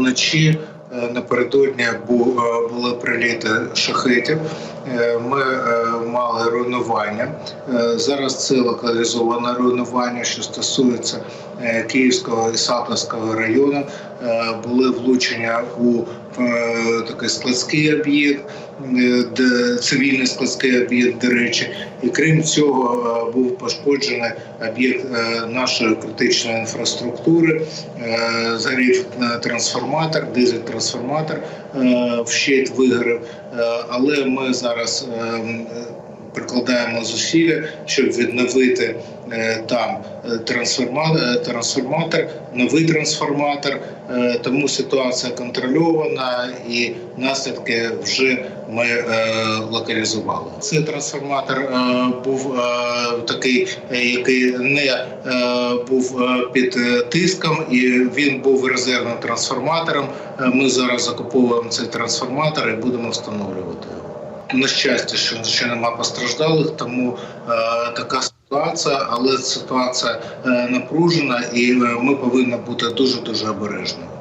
вночі е, напередодні е, були приліти шахетів. Е, Ми мали руйнування. Зараз це локалізоване руйнування, що стосується Київського і Сапловського району. Були влучення у такий складський об'єкт, е, цивільний складський об'єкт, до речі. І крім цього, е, був пошкоджений об'єкт е, нашої критичної інфраструктури. Згорів трансформатор, дизель-трансформатор вщить вигорів. Але ми зараз прикладаємо зусилля, щоб відновити е, там е, трансформатор, е, новий трансформатор. Тому ситуація контрольована і наслідки вже ми локалізували. Цей трансформатор був такий, який не був під тиском, і він був резервним трансформатором. Ми зараз закуповуємо цей трансформатор і будемо встановлювати його. На щастя, що ще нема постраждалих, тому е, така ситуація, але ситуація е, напружена, і е, ми повинні бути дуже дуже обережними.